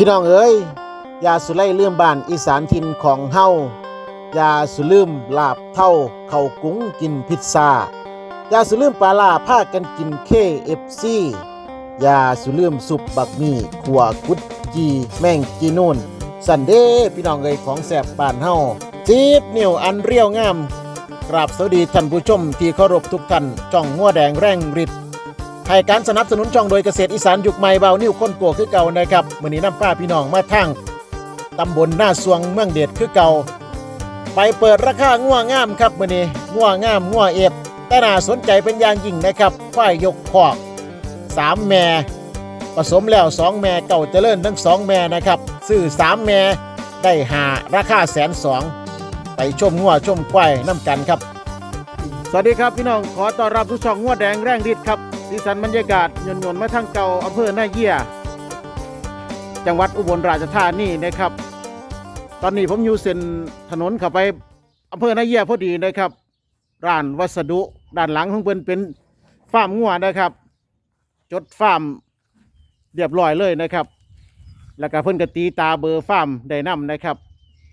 พี่น้องเอ้ยอย่าสุไล่ลืมบ้านอีสานถิ่นของเฮาอย่าสุลืมลาบเท่าเข้ากุ้งกินพิซซ่าอย่าสุลืมปลาล่าพากันกินเคเอฟซีอย่าสุลืมสุปบักหมี่ขัวกุดจีแม่งจีนูนสันเดพี่น้องเอ้ยของแสบบ้านเฮาจีบนิ้วอันเรียวงามกราบสวัสดีท่านผู้ชมที่เคารพทุกท่านจ้องงัวแดงแร่งฤทธิ์ ให้การสนับสนุนช่องโดยเกษตรอีสานยุคใหม่เบานิ้วค้นโกวคือเก่านะครับมื้อนี้น้ำป้าพี่น้องมาทั้งตำบลหน้าสวงเมืองเดชคือเก่า ไปเปิดราคางัวงามครับมื้อนี้งัวงามงัวเอฟแต่น่าสนใจเป็นอย่างยิ่งนะครับควายยกคอกสามแม่ผสมแล้วสองแม่เก่าเจริญทั้งสองแม่นะครับซื้อสามแม่ได้หาราคาแสนสองไปชมงัวชมควายน้ำกันครับ สวัสดีครับพี่น้องขอต้อนรับทุกช่องงัวแดงแรงฤทธิ์ครับ สีสันบรรยากาศยนยนๆมาทางเก่าอำเภอหน้าเยี่ย จังหวัดอุบลราชธานีนะครับ ตอนนี้ผมอยู่เส้นถนนเข้าไปอำเภอหน้าเยี่ยพอดีนะครับ ร้านวัสดุด้านหลังของเพิ่นเป็นฟาร์มงัวนะครับ จดฟาร์มเรียบร้อยเลยนะครับ แล้วก็เพิ่นก็ตีตาเบอร์ฟาร์มได้นํนะครับ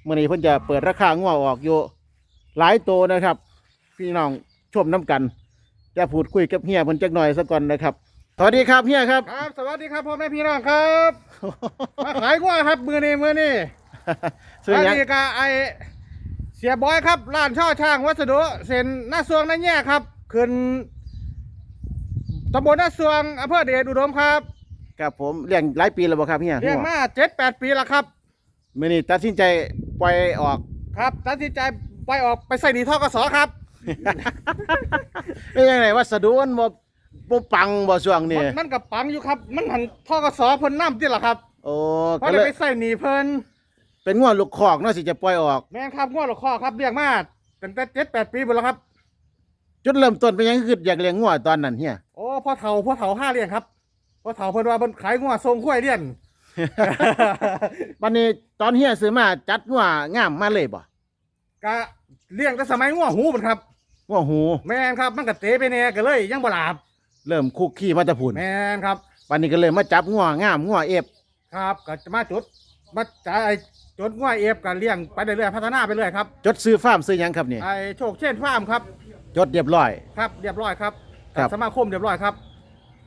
เมื่อนี้เพิ่นจะเปิดราคางัวออกอยู่หลายโตวนะครับ พี่น้องชมน้ำกัน จะพูดคุยกับเฮียเพิ่นจักหน่อยสักก่อนนะครับสวัสดีครับเฮียครับ ครับสวัสดีครับพ่อแม่พี่น้องครับมาขายกล้วยครับมือนี้มือนี้ซื้ออันหยังนี้ก็ไอเสียบอยครับร้านช่อช่างวัสดุเซ็นหน้าซวงหน้าแย่ครับขึ้นตำบลหน้าซวงอำเภอเดชอุดมครับครับผมเลี้ยงหลายปีแล้วบ่ครับเฮียเลี้ยงมาเจ็ดแปดปีแล้วครับมื่อนี้ตัดสินใจปล่อยออกครับตัดสินใจไปออกไปใส่หนีท่อกสครับ เป็นยังไงวัสดุมันบ่บ่ปังบ่ช่วงนี้มันมันกับปังอยู่ครับ มันหันท่อกสเพิ่นน้ำที่ละครับโอ้เพราะก็ได้เลยไปใส่หนีเพิ่นเป็นงัวลูกคอกเนาะสิจะปล่อยออก แม่นครับง้อหลอกคอครับเลี้ยงมาตั้งแต่เจ็ดแปดปีหมดแล้วครับ จุดเริ่มต้นเป็นหยังคืออยากเลี้ยงงัวตอนนั้นเฮีย โอ้พ่อเฒ่าพ่อเฒ่าห้าเลี้ยงครับพ่อเฒ่าเพิ่นว่าเพิ่นขายงัวทรงกล้วยเลี้ยง วันนี้ตอนเฮียซื้อมาจัดงัวงามมาเลยบ่ กะเลี้ยงแต่สมัยงัวหูมันครับ งัวหู แม่นครับมันก็เตะไปแน่ก็เลยยังบ่หลาบเริ่มคุกคีมาแตะพุ่นแม่นครับ วันนี้ก็เลยมาจับงัวงามงัวเอฟครับก็จะมาจุดมาจ่ายจดงัวเอฟกันเลี้ยงไปเรื่อยๆพัฒนาไปเรื่อยครับจดซื้อฟาร์มซื้อหยังครับนี่ไอ้โชคเช่นฟาร์มครับ จดเรียบร้อย ครับเรียบร้อยครับครับ สมาคมเรียบร้อยครับ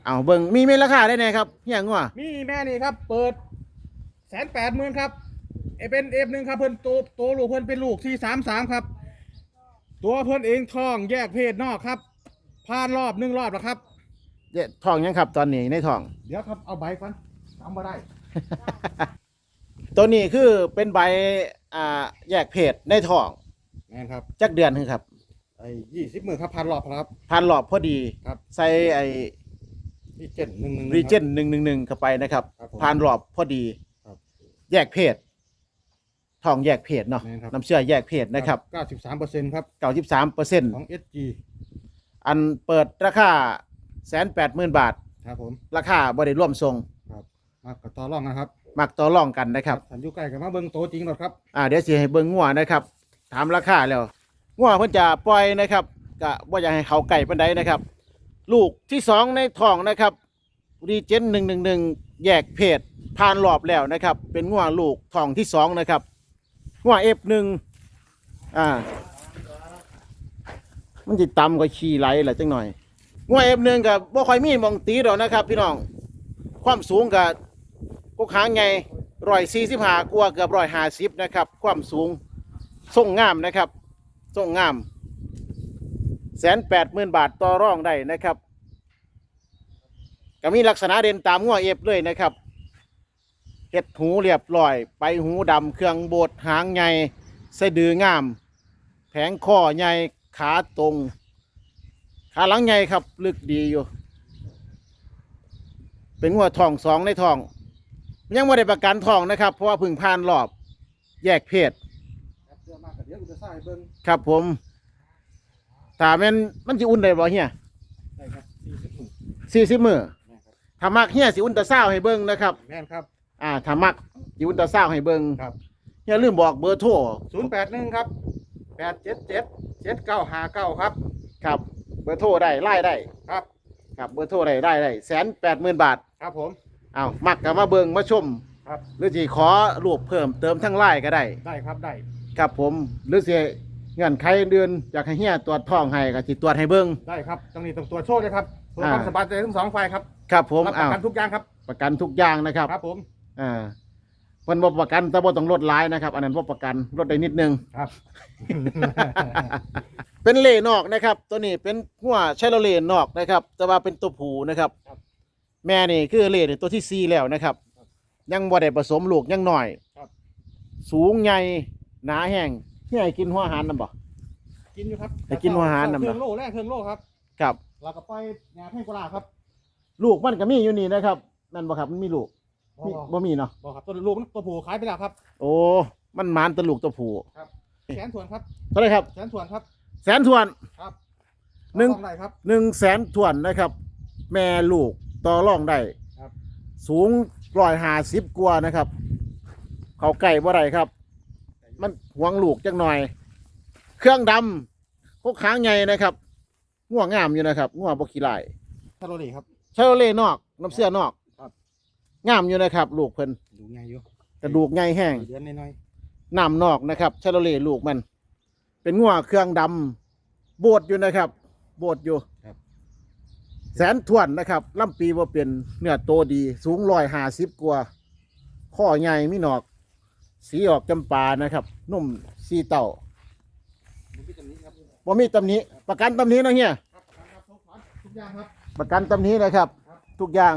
เอาเบิ่งมีเมราคาได้แน่ครับเฮียงัวมีแม่นี่ครับ เปิดแสนแปดหมื่นครับเอเป็นเอฟหนึ่งครับเพิ่นโตโตลูกเพิ่นเป็นลูกที่สามสามครับ ตัวเพิ่นเองท้องแยกเพศนอกครับผ่านรอบหนึ่งรอบแล้วครับ เจ๊ทองยังครับ ตอนนี้ในทอง เดี๋ยวครับเอาใบก่อนทำมาได้ ตัวนี้คือเป็นใบอ่าแยกเพศในทองแม่นครับจักเดือนคือครับไอ้ยี่สิบมือครับผ่านรอบครับ พันหลอบพอดีครับ ใส่ไอ้รีเจนหนึ่งหนึ่ง รีเจนหนึ่งหนึ่งหนึ่งเข้าไปนะครับครับผมพันหลอบพอดี ครับ แยกเพศ ทองแยกเพศเนาะแม่นครับ น้ำเชื่อแยกเพศนะครับเก้าสิบสามเปอร์เซ็นต์ครับเก้าสิบสามเปอร์เซ็นต์ของ SG อันเปิดราคาแสนแปดหมื่นบาท ครับผม ราคาบริร่วมทรงครับมากับต่อรองนะครับมักต่อรองกันนะครับ สันอยุใกล้กับมาเบิ้งโตจริงหรอครับ อ่าเดี๋ยวสิให้เบิ่งงัวนะครับ ถามราคาแล้วงัวเพิ่นจะปล่อยนะครับก็บ่อยากให้เขาไก่ปานใดนะครับ ลูกที่สองในท้องนะครับรีเจนหนึ่งหนึ่งหนึ่งแยกเพศผ่านรอบแล้วนะครับ เป็นงัวลูกท้องที่สองนะครับ งัวเอฟหนึ่งอ่า มันจะต่ำกว่าขี้ไหลแหละจังหน่อยงัวเอฟหนึ่งกับบ่ค่อยมีมองตีดอกนะครับ พี่น้อง ความสูงกับกกหางไงร้อยสี่สิบห้ากว่าเกือบร้อยห้าสิบนะครับ ความสูงทรงงามนะครับทรงงามแสนแปดหมื่นบาทต่อร่องได้นะครับก็มีลักษณะเด่นตามงัวเอฟเลยนะครับ เห็ดหูเรียบร้อย ไปหูดำเครื่องโบดหางใหญ่สะดืองาม แผงคอใหญ่ขาตรง ขาหลังใหญ่ครับ ลึกดีอยู่ เป็นหัวทองสองในทอง ยังไม่ได้ประกันทองนะครับ เพราะว่าเพึ่งผ่านรอบ แยกเพศครับเดี๋ยวมากับเดี๋ยวกูจะใส่เบิ้งครับผมถ้าแมันมันสิอุ่นได้บ่เฮียได้ครับสี่สิบหมื่นสี่สิบมือแม่นครับถ้ามักเฮียสิอุ่นตะเศร้าให้เบิ่งนะครับ แม่นครับ อ่าถ้ามักสิอุ่นตะเศร้าให้เบิ่งครับเฮียลืมบอกเบอร์โทรศูนย์แปดหนึ่งครับแปดเจ็ดเจ็ดเจ็ดเก้าห้าเก้าครับ ครับ เบอร์โทรได้ไล่ได้ครับ ครับเบอร์โทรได้ได้ได้แสนแปดหมื่นบาท ครับผม เอามักกับมาเบิ่งมาชมครับ หรือสิขอรูปเพิ่มเติมทั้งไลน์ก็ได้ ได้ครับได้ ครับผมหรือสิเงื่อนไขเดือนอยากให้เฮียตรวจท้องให้ก็สิตรวจให้เบิ่งได้ครับตรงนี้ต้องตัวจโชคเลยครับเพื่ออ่าความสบายใจทั้งสองฝ่ายครับครับผมรับปอ้าระวกันทุกอย่างครับ ประกันทุกอย่างนะครับ ครับผม อ่าเพิ่นบ่ประกันแต่บ่ต้องลดหลายนะครับ อันนั้นบ่ประกันลดได้นิดนึง ครับ เป็นเล่นอกนะครับ ตัวนี้เป็นหัวไชโลเลนนอกนะครับ แต่ว่าเป็นตัวผู้นะครับ ครับแม่นี่คือเล่นี่ตัวที่สี่แล้วนะครับยังบ่ได้ผสมลูกยังหน่อยครับ สูงใหญ่หนาแห้งที่ให้กินหัวอาหารนำบ่ กินอยู่ครับไปกินหัวอาหารนำเคนะรื่องโล่แรกเครื่องโล่ครับครับ เราก็ปล่อยงานให้กุหลาบครับ ลูกมันก็มีอยู่นี่นะครับนั่นบ่ครับมันมีลูก มีบ่มีเนาะบอกครับตัวลูกมันตัวผู้ขายไปแล้วครับ โอ้มันหมานแตะลูกตัวผู้แสนส่วนครับ เท่าไหร่ครับ แสนส่วนครับ แสนทวน ครับหนึ่งต้องได้ครับ หนึ่งแสนทวนนะครับ แม่ลูกต่อรองได้ครับ สูงร้อยห้าสิบกว่านะครับ เขาไก่บ่ได้ครับ มันหวงลูกจังหน่อย เครื่องดำพวกค้างใหญ่นะครับง่วงงามอยู่นะครับง่วงบกีไลาย ทาโรลีครับชาโลเล่นอก น้ำเสื้อนอกครับ งามอยู่นะครับ ลูกเพิ่นดูง่ายอยู่กระดูกใหญ่แห้งเดือนน้อยน้ำนอกนะครับชาโลเล่ลูกมัน เป็นง่วเครื่องดำโบดอยู่นะครับ โบดอยู่ครับแสนทวนนะครับลำปีว่าเป็นเนื้อโตดี สูงร้อยห้าสิบกว่าข้อใหญ่มีหนอก สีออกจำปานะครับ นุ่มสีเต่าๆดูที่ตรงนี้ครับว่ามีตำหนี้ประกันตำหนี้นะเฮียครับครับทุกคนทุกอย่างครับประกันตำหนี้นะครับ ทุกอย่าง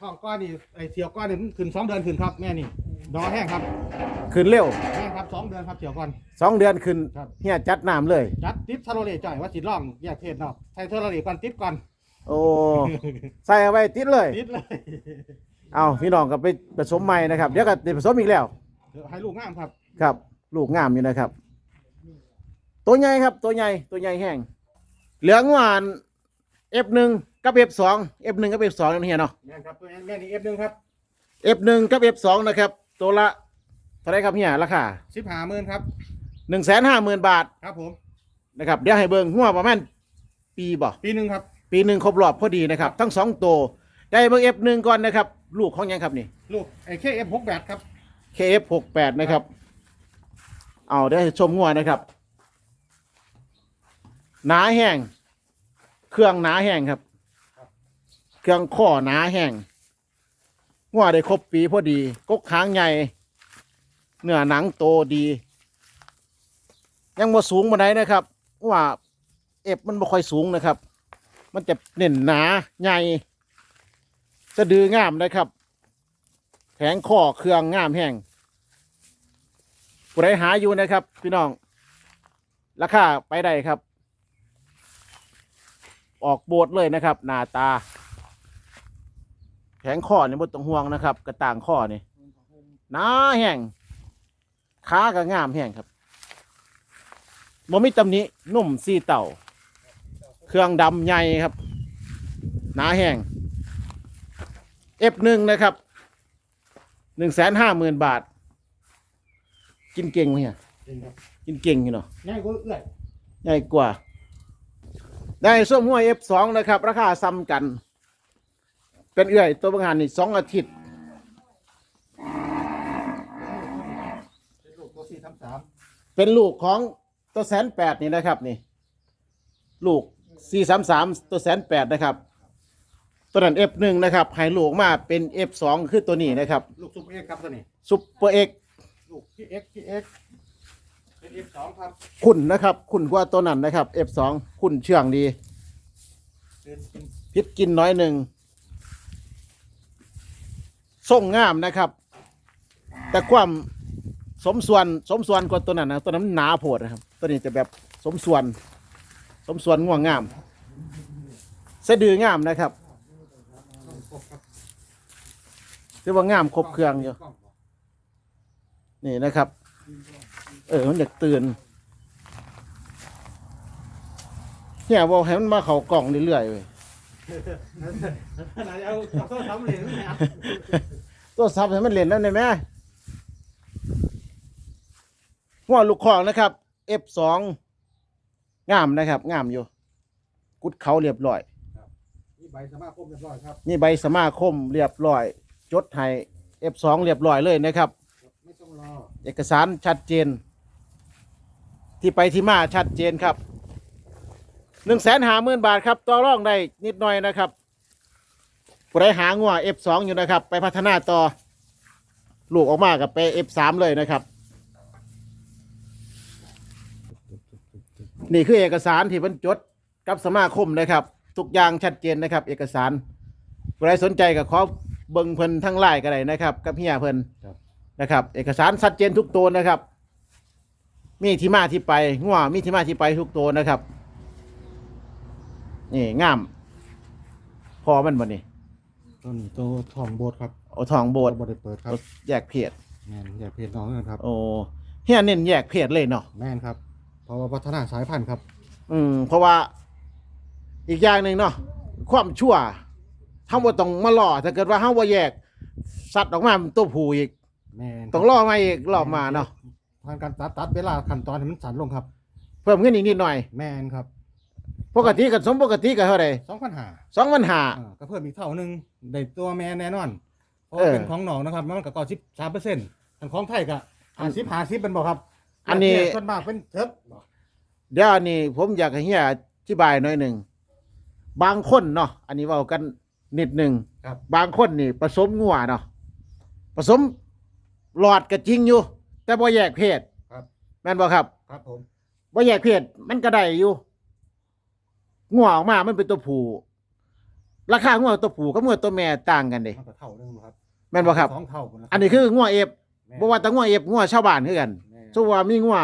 ท้องก้อนนี่ไอเถียวก้อนนี่ขึ้นสองเดือนขึ้นครับแม่นี่ดอแห้งครับขึ้นเร็วแห้งครับสองเดือนครับเถียวก้อน สองเดือนขึ้นครับ เฮียจัดน้ำเลย จัดติปทาโรลีจ่อยว่าจิตร่องแยกเพศเนาะใส่ทาโรลีก่อนติปก่อนโอ้ใส่เอาไว้ติดเลย ติดเลยเอาพี่น้องก็ไปผสมใหม่นะครับเดี๋ยวก็ติดผสมอีกแล้ว เดี๋ยวให้ลูกงามครับครับ ลูกงามอยู่นะครับ ตัวใหญ่ครับ ตัวใหญ่ตัวใหญ่แห้งเหลืองหวาน F1 กับ F2 F1 กับ F2 นั่นเฮียเนาะแม่นครับตัวนี้แม่นี่เอฟหนึ่งครับ F1 กับ F2 นะครับ ตัวละเท่าไหรครับเฮียราคาสิบห้าหมื่นครับ 1 5 0 0 0 0 บาทครับผม นะครับ เดี๋ยวให้เบิ่งหัวประมาณปีบ่ ปีหนึ่งครับ ปีหนึ่งครบรอบพอดีนะครับ ทั้งสองตัว ได้เบิ่ง F1 ก่อนนะครับ ลูกของหยังครับนี่ ลูกไอเคเอฟหกแปดครับ KF68 นะครับ เอาได้ชมงัวนะครับ หนาแห้ง เครื่องหนาแห้งครับ เครื่องข้อหนาแห้งงัวได้ครบปีพอดี กกค้างใหญ่เนื้อหนังโตดี ยังบ่สูงมาไหนใดนะครับว่าเอฟมันบ่ค่อยสูงนะครับ มันจะเน่นหนาใหญ่สะดืองามนะครับแผงข้อเครื่องงามแห้งผู้ใดหาอยู่นะครับ พี่น้องราคาไปได้ครับ ออกโบดเลยนะครับ หน้าตาแผงข้อนี่บนต้องห่วงนะครับ กระต่างข้อนี่หนาแห้งขาก็งามแห้งครับบ่มีตำหนินุ่มซีเต่า เครื่องดำใหญ่ครับ หนาแห้ง F1 นะครับหนึ่งแสนห้าหมื่นบาท กินเก่งไหมเนี่ยจริงครับกินเก่งอยู่เนาะง่ายกว่าเอื้อยใหญ่กว่า ได้ส้มหัว F2 นะครับ ราคาซ้ำกัน เป็นเอื่อยตัวบางหันนี่สองอาทิตย์เป็นลูกตัวสี่ทำสามเป็นลูกของตัวแสนแปดนี่นะครับนี่ ลูกสี่สามสามตัวแสนแปดนะครับ ตัวนั้น F1 นะครับให้ลูกมาเป็น F2 คือตัวนี้นะครับ ลูกซุปเอ็กครับตัวนี้ซุปเปอร์เอ็กลูกพี่เอ็กพี่เอ็ก เป็นเอฟสองครับขุนนะครับขุนกว่าตัวนั้นนะครับ F2 ขุนเชื่องดีเป็นเป็นพิษกินน้อยหนึ่งส่งงามนะครับ แต่ความสมส่วนสมส่วนกว่าตัวนั้นนะตัวนั้นมันหนาโพดนะครับตัวนี้จะแบบสมส่วน สมส่วนง่วงงามสะดืองามนะครับครบครับถือว่างามครบเครื่องอยู่กล้บ่นี่นะครับ เออ มันอยากตื่นเนี่ยบอกให้มันมาเขากล่องเรื่อยๆเว้ยไหนเอาเอาโซ่ทำเหรียญไหมครับตัวซับให้มันเล่นนั่นได้ไหมหัวลูกของนะครับ F2 งามนะครับ งามอยู่ กุดเขาเรียบร้อย นี่ใบสมาคมเรียบร้อยครับ นี่ใบสมาคมเรียบร้อย จดให้ F2 เรียบร้อยเลยนะครับ ไม่ต้องรอ เอกสารชัดเจน ที่ไปที่มาชัดเจนครับหนึ่งแสนหาหมื่นบาทครับต่อรองได้นิดหน่อยนะครับผู้ใดหางัว F2 อยู่นะครับ ไปพัฒนาต่อ ลูกออกมากับไป F3 เลยนะครับ นี่คือเอกสารที่บรรจดกับสมาคมนะครับ ทุกอย่างชัดเจนนะครับ เอกสารผู้ใดสนใจก็ขอเบิ่งเพิ่นทั้งไลน์ก็ได้นะครับ กับเฮียเพิ่นนะครับ เอกสารชัดเจนทุกตัวนะครับ มีที่มาที่ไปง่วมีที่มาที่ไปทุกตัวนะครับ นี่งาม พอมันบ่นี่ต้นตัวทองโบดครับเอาทองโบดบไดเปิดครับแยกเพศแมนอย่าเพจน้องกันครับ โอ้เฮียเน้นแยกเพศเลยเนาะแมนครับ เพราะว่าพัฒนาสายพันธุ์ครับ อืม เพราะว่า อีกอย่างหนึ่งเนาะความชั่วถ้าว่าต้องมาล่อถ้าเกิดว่าเฮาว่าแยกสัตว์ออกมาเป็นตัวผู้อีกแมนต้องล่อมาอีกล่อมาเนาะ ทางการตัดตัดเวลาขั้นตอนให้มันสั้นลงครับ เพิ่มขึ้นอีกนิดหน่อย แมนครับปกติกับสมปกติกับเท่าไหร่สองพันหาสองพันหา ก็เพิ่มอีกเท่านึงได้ตัวแมนแน่นอนเพราะเออ เป็นของหนองนะครับมันก็ก่อสิบสามเปอร์เซ็นต์ทางของไทยก็อ่าสิบหาสิบเป็นบอกครับอันนี้ ส่วนมากเป็นเทิบเดี๋ยวอันนี้ผมอยากให้เฮียอธิบายหน่อยหนึ่งบางคนเนาะอันนี้เว่ากันนิดหนึ่งครับ บางคนนี่ผสมงัวเนาะผสมหลอดก็จริงอยู่ แต่บ่แยกเพศครับ แม่นบ่ครับครับผมบ่แยกเพศมันก็ได้อยู่งัวออกมามันเป็นตัวผู้ราคางัวตัวผู้กับงัวตัวแม่ต่างกันเด้มันก็เท่านึงครับแม่นบ่ครับ สองเท่าะรับอันนี้คืองัวเอฟแม่นบ่ว่าแต่งัวเอฟงัวชาวบ้านคือกันแม่นสมมุติว่ามีงัว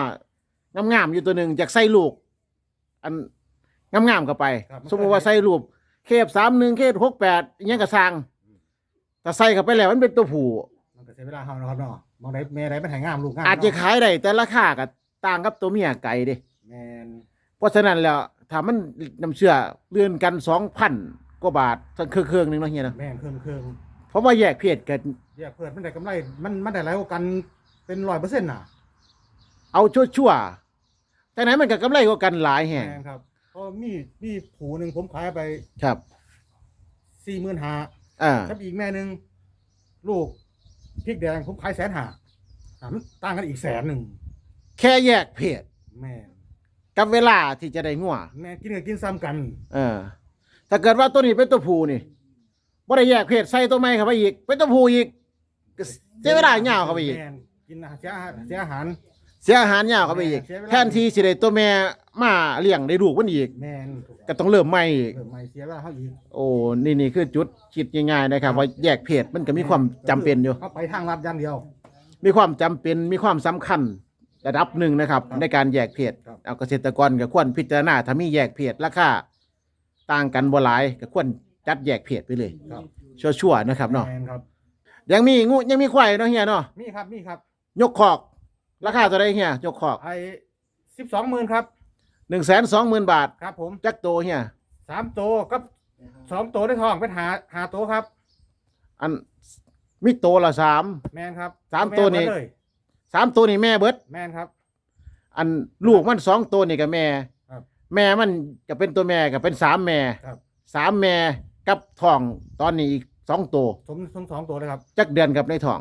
งามๆอยู่ตัวหนึ่งจากใส่ลูก อันงามๆเข้าไป ครับ สมมติว่าใส่รูปเคฟสามหนึ่งเคฟหกแปดอยังกระซังแต่ใส่เข้าไปแล้วมันเป็นตัวผู้มันก็ใช้เวลาเฮานะครับเนาะ มองได้แม่ได้มันหายงามลูกงามอาจจะเนาขายได้แต่ราคาก็ต่างกับตัวเมียไก่เด้ แม่นเพราะฉะนั้นแล้วถ้ามันน้ำเชื่อเลื่อนกันสองพันกว่าบาทสักเครื่องๆหนึงเนาะเฮียเนาะแม่นเครื่องเครื่องเพราะว่าแยกเพศกันแยกเพื่อนมันได้กำไรมันมันได้หลายกว่ากันเป็นร้อยเปอร์เซ็นต์น่ะเอาชั่วๆแต่ไหนมันก็กำไรกว่ากันหลายแห่งแม่นครับเพราะมีมีผูหนึ่งผมขายไปครับ สี่หมื่นห้าอ่าครับอีกแม่หนึ่งลูก พริกแดงผมขายแสนห้าอะมันต่างกันอีกแสนหนึ่งแค่แยกเพศแม่นกับเวลาที่จะได้งัวแม่กินกับกินซ้ำกันเออ ถ้าเกิดว่าตัวนี้เป็นตัวผู้นี่บ่ได้แยกเพศใส่ตัวใหม่เข้าไปอีก เป็นตัวผู้อีกก็เสียเวลายาวเข้าไปอีก แม่นกินอาหารเสียอาหารเสียอาหาร เสียอาหารยาวเข้าไปอีกเสียเวลาแทนที่สิได้ตัวแม่ มาเลี้ยงได้ลูกมันอีก แม่นก็ต้องเริ่มใหม่อีกเริ่มใหม่เสียเวลาเขาอีกโอ้นี่นี่คือจุดคิดง่ายๆนะครับ ว่าแยกเพศมันก็มีความจำเป็นอยู่เขาไปทางลัดอย่างเดียว มีความจำเป็นมีความสำคัญระดับหนึ่งนะครับ ครับในการแยกเพศครับ เอาเกษตรกรก็ควรพิจารณาถ้ามีแยกเพศราคาต่างกันบ่หลายก็ควรจัดแยกเพศไปเลย ครับชั่วๆนะครับเนาะแม่นครับ ยังมีงูยังมีควายเนาะเฮียเนาะมีครับมีครับ ยกคอก ราคาเท่าไรเฮียยกคอกไอ้สิบสองหมื่นครับ หนึ่งแสนสองหมื่นบาทครับผมจักโตเฮียสามโตวกับสองโตวได้ทองเป็นหาหาโตวครับ อันมีโตละสามแมนครับสามตัวนี่แม่เบิดเลยสามตัวนี่แม่เบิด แมนครับ อันลูกมันสองตัวนี่กับแม่ครับแม่มันก็เป็นตัวแม่ก็เป็นสามแม่ครับ สามแม่กับท้องตอนนี้อีกสองตัวสมทั้งสองตัวเลยครับ จักเดือนกับในท้อง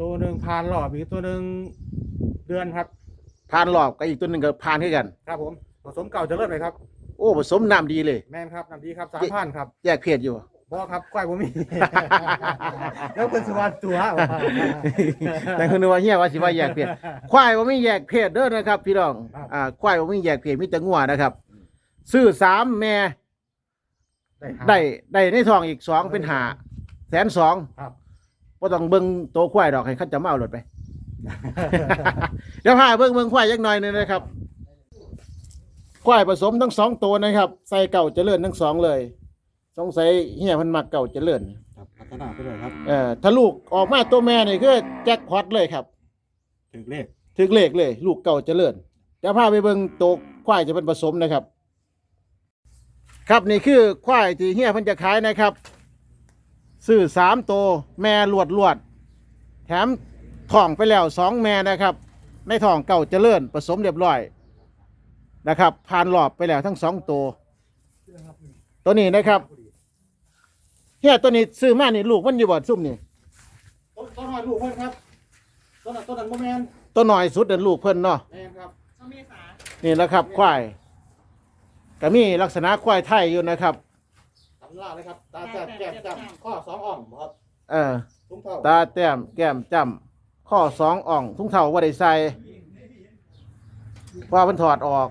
ตัวหนึ่งพานรอบอีกตัวหนึ่งเดือนครับ ผ่านรอบกับอีกตัวหนึ่งก็ผ่านขึ้นกัน ครับผมผสมเก่าจะเลิศเลยครับ โอ้ผสมน้ำดีเลย แมนครับน้ำดีครับสามพันครับแยกเพศอยู่ บอครับควายผมมี แล้วเป็นสวัสดิ์ตัวแต่คุณนึกว่าเฮียว่าสิว่าแยกเพศควายว่าไม่แยกเพศเด้อนะครับ พี่น้องครับอ่าควายว่าไม่แยกเพศมีแต่งัวนะครับซื้อสามแม่หาได้ได้ในท้องอีกสองเป็นหาแสนสองครับก็ต้องเบิ่งโตวควายดอกให้เขาจะมาเอารถไป เดี๋ยวพาเบิ่งเบิ่งควายยักหน่อยหนึงนะครับควายผสมทั้งสองตัวนะครับ ใส่เก่าเจริญทั้งสองเลย สงสัยเฮียเพันมักเก่าเจริญ ครับพัฒนาไปเลยครับเอ่อถ้าลูกออกมาตัวแม่นี่คือแจ็คพอตเลยครับถึงเลขถึงเลขเลย ลูกเก่าเจริญเดี๋ยวพาไปเบิ่งตัวควายจะเป็นผสมนะครับ ครับนี่คือควายที่เฮียเพิ่นจะขายนะครับ ซื้อสามตัวแม่ลวดลวด แถม ท้องไปแล้วสองแม่นะครับ ในท้องเก่าเจริญผสมเรียบร้อยนะครับ ผ่านรอบไปแล้วทั้งสองตัว ตัวนี้นะครับเฮียตัวนี้ซื้อมานี่ลูกมันอยู่บ่ซุ่มนี่ต้นหอยลูกเพิ่นครับต้นนั้นต้นนั้นโมแมนตัวหน่อยสุดเดินลูกเพิ่นเนาะแมนครับเขาเมษานี่แหละครับควายก็มีลักษณะควายไทยอยู่นะครับตำราเลยครับตาแจ่มแก้มจำข้อสองอ่องบ่ครับเออทุ่งเท่าตาแต้มแก้มจ้ำ ข้อสองอ่องทุ่งเท่าว่าได้ใส่เพราะว่ามันถอดออก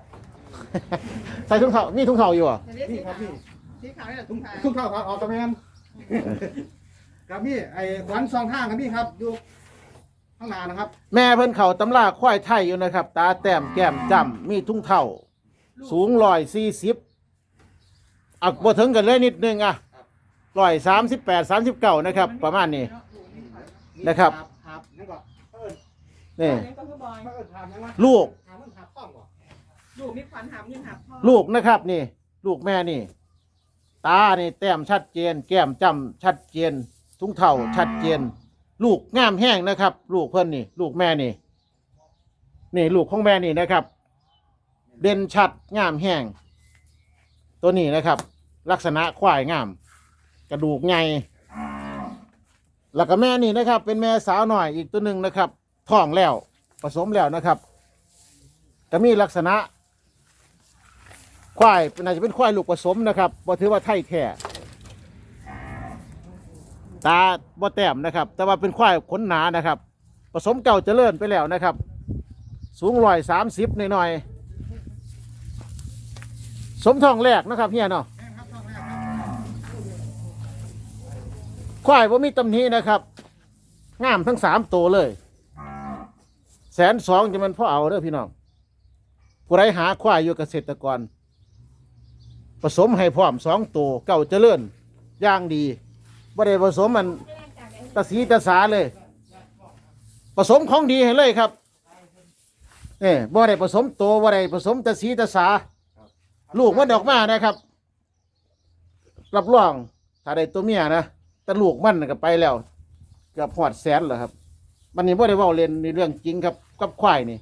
ใส่ทุ่งเท่ามีทุ่งเท่าอยู่อะนี่ครับนี่สีขาวนี่แหละทุ่ทุ่งงขาวทุ่งเท่าครับออกตะแมนกับนี่ไอ้ขวัญสองข้างกับนี่ครับอยู่ข้างหน้านะครับ แม่เพิ่นเขาตำราควายไทยอยู่นะครับ ตาแต้มแก้มจ้ำมีทุ่งเท่า สูงร้อยสี่สิบอักบ่ถึงกันเลยนิดนึงอะร้อยสามสิบแปดสามสิบเก้านะครับ ประมาณนี้ นะครับ ครับนั่นก็เอิ้นนี่นี่ ก็คือบอยเอิ้นถามยังว่าลูก ถามมันถามต้องบ่ลูกมีขวัญหามยิงหับพ่อลูกนะครับนี่ ลูกแม่นี่ ตานี่แต้มชัดเจน แก้มจ้ำชัดเจนทุ่งเท่าชัดเจน ลูกงามแห้งนะครับ ลูกเพิ่นนี่ ลูกแม่นี่ นี่ลูกของแม่นี่นะครับ เด่นชัดงามแห้งตัวนี้นะครับ ลักษณะควายงาม กระดูกใหญ่ แล้วก็แม่นี่นะครับ เป็นแม่สาวหน่อยอีกตัวหนึ่งนะครับท้องแล้วผสมแล้วนะครับก็มีลักษณะควายน่าจะเป็นควายลูกผสมนะครับบ่ถือว่าไทยแท้ตาบ่แต้มนะครับ แต่ว่าเป็นควายขนหนานะครับ ผสมเก่าเจริญไปแล้วนะครับ สูงร้อยสามสิบหน่อยๆสมทองแรกนะครับเฮียเนาะ แม่นครับช่องแรกครับ ควายว่ามีตำหนินะครับ งามทั้งสามตัวเลย แสนสองจะมันพ่อเอาเด้อพี่น้องผู้ใดหาควายอยู่เกษตรกร ผสมให้พร้อมสองตัวเก่าเจริญย่างดีบ่ได้ผสมมันตะสีตะสาเลย ผสมของดีให้เลยครับเอ่บ่ได้ผสมโตบ่ได้ผสมตะสีตะสา ลูกมันออกมานะครับ รับรองถ้าได้ตัวเมียนะ แต่ลูกมันน่ะก็ไปแล้วเกือบหอดแสนแล้วครับ มันนี่บ่ได้เว้าเล่นในเรื่องจริงครับ กับควายนี่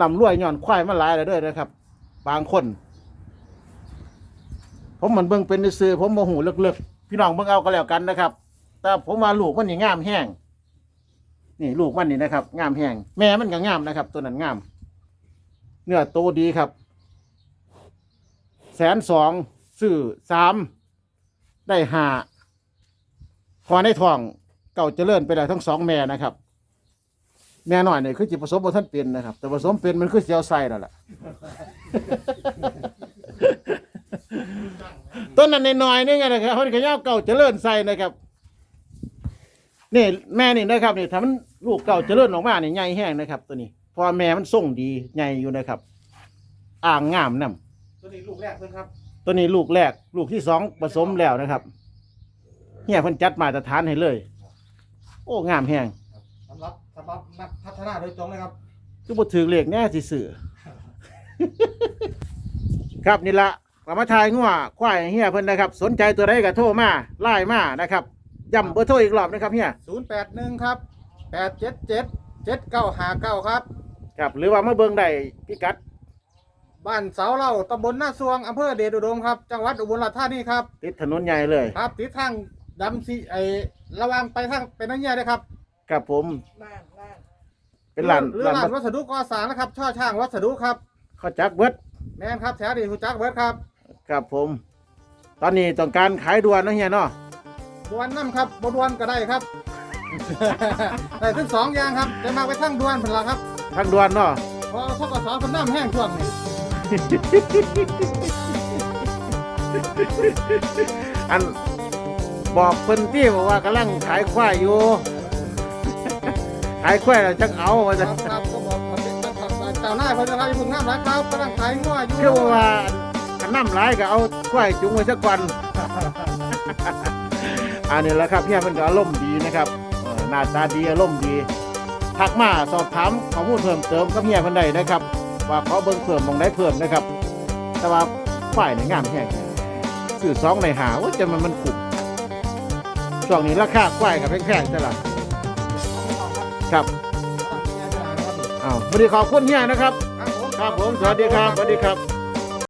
ลำรวยย้อนควายมาหลายแล้วด้อนะครับ บางคน ผมมันเบิ่งเป็นซื่อผมโมโหเลิกๆพี่น้องเบิ่งเอาก็แล้วกันนะครับ แต่ผมว่าลูกมันนี่งามแห้งนี่ลูกมันนี่นะครับงามแห้งแม่มันก็งามนะครับ ตัวนั้นงาม เนื้อโตดีครับแสนสองซื้อสามได้ห้า พอในทองเก่าเจริญไปแล้วทั้งสองแม่นะครับ แม่หน่อยเนี่ยคือจิผสมบนท่านเป็นนะครับ แต่ผสมเป็นมันคือเสียวไส้แล้วล่ะ ต้นนั้นในน้อยๆนี่ไงนะครับเขาขย้าเก่าเจริญใส่นะครับนี่แม่นี่นะครับนี่ถ้ามันลูกเก่าเจริญออกมาเนี่ยใหญ่แห้งนะครับ ตัวนี้เพอแม่มันส่งดีใหญ่อยู่นะครับ อ่างงามนํตัวนี้ลูกแรกเพิ่นครับ ตัวนี้ลูกแรก ลูกที่สองผสมแล้วนะครับ เฮียเพิ่นจัดมาตรฐานให้เลย โอ้งามแห้งสำหรับสำหรับนักพัฒนาโดยตรงเลยครับ คือบ่ถือเลขแน่สิซื้อ ครับนี่ละประมาทายงัวควายเฮียเพิ่นนะครับ สนใจตัวใดก็โทรมาไล่มานะครับย้ำเบอร์โทรอีกรอบนะครับเฮีย081 ครับ 877 7959 ครับ ครับหรือว่ามาเบิ่งได้พิกัด บ้านเสาเหล่าตำบลหน้าสวงอำเภอเดชอุดมครับ จังหวัดอุบลราชธานีครับ ติดถนนใหญ่เลย ครับติดทาง ดำซีไอระหวังไปทางเป็นนักเงียเลยครับครับผมบ้านบ้านเป็นร้านหรือร้านร้านวัสดุก่อสร้างนะครับ ช่อช่างวัสดุครับ เข้าจักเบิดแม่นครับแถวดีหูจักเบิร์ดครับครับผม ตอนนี้ต้องการขายด่วนเนาะเฮียเนาะดวนน้ำครับบดวนก็ได้ครับ ได้ทั้งสองอย่างครับจะมาไปทั้งดวนเพิ่นละครับทางด่วนเนาะเพอทกสเพิ่นน้ำแห้งช่วงนี้อัน บอกเพิ่นที่บอกว่ากำลังขายควายอยู่ ขายควายแล้วจังเอาว่าคจะรับครับก็บอกว่าเป็นนะครับเจ้าหน้ายเพิ่นนะครับอยู่เพิ่งน้ำหลายครับกำลังขายงัวอยู่คือว่าอันน้ำหลายก็เอาควายจุงไว้สักวันอันนี้แหละครับเฮียเพิ่นก็อารมณ์ดีนะครับเอ่อหน้าตาดีอารมณ์ดีทักมาสอบถามข้อมูลเพิ่มเติมกับเฮียเพิ่นได้นะครับ ว่าขอเบิ่งเพิ่มหมองได้เพิ่มนะครับ แต่ว่าควายนี่งามแฮงซื้อสองในหาว่าจะมันมันคุ้ม ช่วงนี้ราคาควายกับแพงๆใช่ล่ะครับอ้าววันนี้ขอบคุณเฮียนะครับ ครับผมครับผมสวัสดีครับสวัสดีครับ